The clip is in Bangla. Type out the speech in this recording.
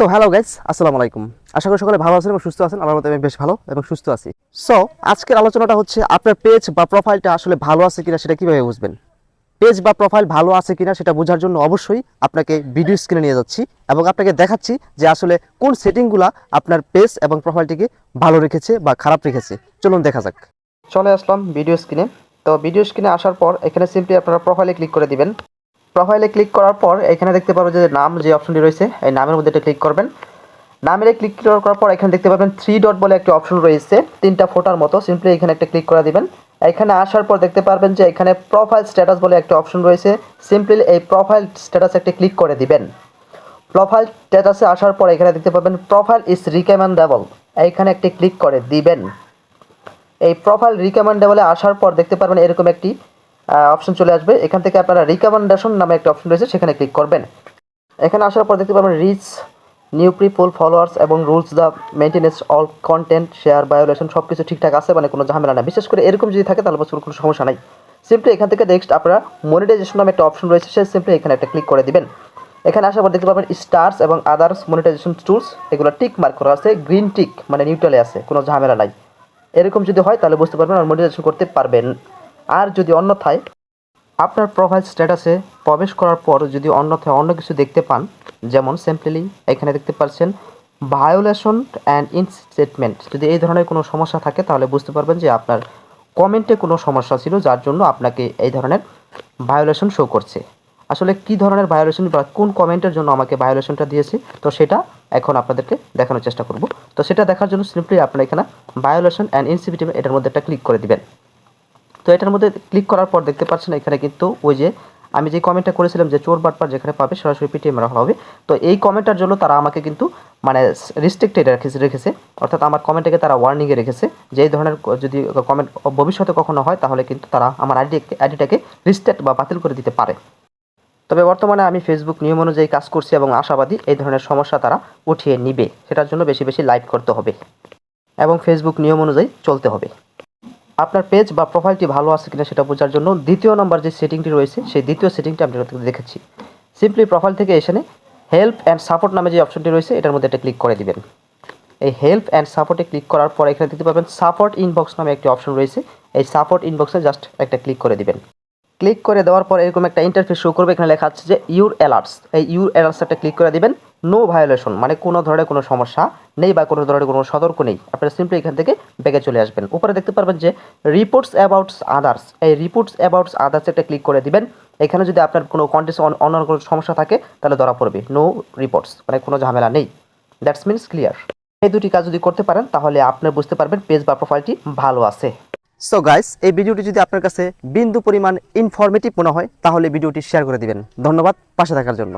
সো হ্যালো গাইস আসসালামু আলাইকুম। আশা করি সকলে ভালো আছেন এবং সুস্থ আছেন। আমার মতো আমি বেশ ভালো এবং সুস্থ আছি। সো আজকের আলোচনাটা হচ্ছে আপনার পেজ বা প্রোফাইলটা আসলে ভালো আছে কিনা সেটা কীভাবে বুঝবেন? পেজ বা প্রোফাইল ভালো আছে কিনা সেটা বোঝার জন্য অবশ্যই আপনাকে ভিডিও স্ক্রিনে নিয়ে যাচ্ছি এবং আপনাকে দেখাচ্ছি যে আসলে কোন সেটিংগুলো আপনার পেজ এবং প্রোফাইলটিকে ভালো রেখেছে বা খারাপ রেখেছে। চলুন দেখা যাক। চলে আসলাম ভিডিও স্ক্রিনে তো ভিডিও স্ক্রিনে আসার পর এখানে সিম্পলি আপনারা প্রোফাইলে ক্লিক করে দিবেন। প্রোফাইলে ক্লিক করার পর এখানে দেখতে পারবেন যে নাম যে অপশনটি রয়েছে, এই নামের মধ্যে এটা ক্লিক করবেন। নামের ক্লিক করার পর এখানে দেখতে পাবেন থ্রি ডট বলে একটি অপশন রয়েছে, তিনটা ফোটার মতো। সিম্পলি এখানে একটা ক্লিক করে দিবেন। এখানে আসার পর দেখতে পারবেন যে এখানে প্রোফাইল স্ট্যাটাস বলে একটা অপশন রয়েছে সিম্পলি এই প্রোফাইল স্ট্যাটাস একটা ক্লিক করে দিবেন। প্রোফাইল স্ট্যাটাসে আসার পর এখানে দেখতে পাবেন প্রোফাইল ইজ রিকমেন্ডেবল এইখানে একটি ক্লিক করে দিবেন। এই প্রোফাইল রিকমেন্ডেবলে আসার পর দেখতে পারবেন এরকম একটি অপশন চলে আসবে। এখান থেকে আপনারা রিকমেন্ডেশন নামে একটা অপশন রয়েছে, সেখানে ক্লিক করবেন। এখানে আসার পর দেখতে পাবেন রিচ নিউ পিপল ফলোয়ার্স এবং rules the maintenance all content share violation সব কিছু ঠিকঠাক আছে মানে কোনো ঝামেলা না বিশেষ করে এরকম যদি থাকে তাহলে বছর কোনো সমস্যা নাই। সিম্পলি এখান থেকে নেক্সট আপনারা মনিটাইজেশন নামে একটা অপশন রয়েছে, সে সিম্পলি এখানে একটা ক্লিক করে দিবেন। এখানে আসার পর দেখতে পাবেন স্টার্স এবং আদার্স মনিটাইজেশন টুলস এগুলো টিক মার্ক করা আছে গ্রিন টিক মানে নিউট্রালে আছে, কোনো ঝামেলা নাই। এরকম যদি হয় তাহলে বুঝতে পারবেন আর মনিটাইজেশন করতে পারবেন। আর যদি অন্যথায় আপনার প্রোফাইল স্ট্যাটাসে প্রবেশ করার পর যদি অন্যথায় অন্য কিছু দেখতে পান, যেমন সিম্পলি এখানে দেখতে পাচ্ছেন ভায়োলেশন অ্যান্ড ইনস্টেটমেন্ট যদি এই ধরনের কোনো সমস্যা থাকে, তাহলে বুঝতে পারবেন যে আপনার কমেন্টে কোনো সমস্যা ছিল, যার জন্য আপনাকে এই ধরনের ভায়োলেশন শো করছে। আসলে কি ধরনের ভায়োলেশন বা কোন কমেন্টের জন্য আমাকে ভায়োলেশনটা দিয়েছে, তো সেটা এখন আপনাদেরকে দেখানোর চেষ্টা করব। তো সেটা দেখার জন্য সিম্পলি আপনারা এখানে ভায়োলেশন অ্যান্ড ইনসিবিটিভ এটার মধ্যে একটা ক্লিক করে দিবেন। তো এটার মধ্যে ক্লিক করার পর দেখতে পাচ্ছেন এখানে কিন্তু ওই যে আমি যে কমেন্টটা করেছিলাম যে চোর বাটপার যেখানে পাবে সরাসরি পিটিএম রাখা হবে। তো এই কমেন্টটার জন্য তারা আমাকে কিন্তু মানে রেস্ট্রিক্টেড রেখেছে রেখেছে। অর্থাৎ আমার কমেন্টটাকে তারা ওয়ার্নিংয়ে রেখেছে যে এই ধরনের যদি কমেন্ট ভবিষ্যতে কখনো হয় তাহলে কিন্তু তারা আমার আইডি আইডিটাকে রিস্টেট বা বাতিল করে দিতে পারে। তবে বর্তমানে আমি ফেসবুক নিয়ম অনুযায়ী কাজ করছি এবং আশাবাদী এই ধরনের সমস্যা তারা উঠিয়ে নিবে। সেটার জন্য বেশি বেশি লাইক করতে হবে এবং ফেসবুক নিয়ম অনুযায়ী চলতে হবে। আপনার পেজ বা প্রোফাইলটি ভালো আছে কিনা সেটা বোঝার জন্য দ্বিতীয় নম্বর যে সেটিংটি রয়েছে, সেই দ্বিতীয় সেটিংটি আমি দেখেছি। সিম্পলি প্রোফাইল থেকে এখানে হেল্প অ্যান্ড সাপোর্ট নামে যে অপশনটি রয়েছে, এটার মধ্যে একটা ক্লিক করে দিবেন। এই হেল্প অ্যান্ড সাপোর্টে ক্লিক করার পর এখানে দেখতে পাবেন সাপোর্ট ইনবক্স নামে একটি অপশন রয়েছে। এই সাপোর্ট ইনবক্সে জাস্ট একটা ক্লিক করে দিবেন। ক্লিক করে দেওয়ার পর এরকম একটা ইন্টারফেস শো করবে, এখানে লেখা আছে যে ইউর অ্যালার্টস এই ইউর অ্যালার্টস একটা ক্লিক করে দিবেন নো ভায়োলেশন মানে কোনো ধরনের কোনো সমস্যা নেই বা কোনো ধরনের কোনো সতর্ক নেই। আপনারা সিম্পলি এখান থেকে ব্যাগে চলে আসবেন। উপরে দেখতে পারবেন যে রিপোর্টস অ্যাবাউটস আদার্স এই রিপোর্টস অ্যাবাউটস আদার্স একটা ক্লিক করে দিবেন। এখানে যদি আপনার কোনো কন্ডিশন অন্য কোনো সমস্যা থাকে, তাহলে ধরা পড়বে নো রিপোর্টস মানে কোনো ঝামেলা নেই। দ্যাটস মিনস ক্লিয়ার এই দুটি কাজ যদি করতে পারেন, তাহলে আপনি বুঝতে পারবেন পেজ বা প্রোফাইলটি ভালো আছে। সো গাইস এই ভিডিওটি যদি আপনার কাছে বিন্দু পরিমাণ ইনফরমেটিভ মনে হয়, তাহলে ভিডিওটি শেয়ার করে দিবেন। ধন্যবাদ, পাশে থাকার জন্য।